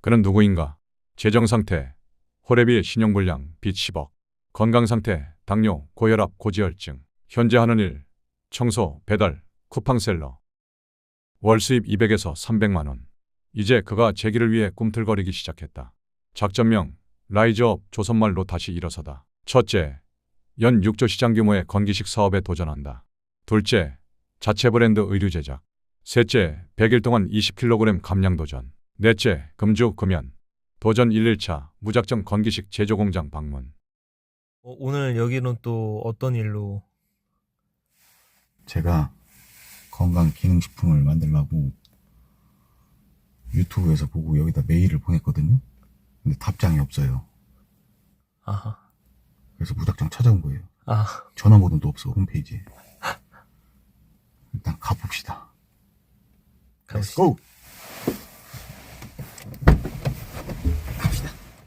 그는 누구인가? 재정 상태, 호래비 신용불량, 빚 10억, 건강 상태, 당뇨, 고혈압, 고지혈증, 현재 하는 일, 청소, 배달, 쿠팡셀러. 월 수입 200에서 300만 원. 이제 그가 재기를 위해 꿈틀거리기 시작했다. 작전명, 라이즈업 조선말로 다시 일어서다. 첫째, 연 6조 시장 규모의 건기식 사업에 도전한다. 둘째, 자체 브랜드 의류 제작. 셋째, 100일 동안 20kg 감량 도전. 넷째, 금주 금연. 도전 1일차 무작정 건기식 제조 공장 방문. 어, 오늘 여기는 또 어떤 일로? 제가 건강 기능식품을 만들려고 유튜브에서 보고 여기다 메일을 보냈거든요. 근데 답장이 없어요. 아하. 그래서 무작정 찾아온 거예요. 아, 전화번호도 없어 홈페이지에. 일단 가봅시다. Let's 가보시죠. go!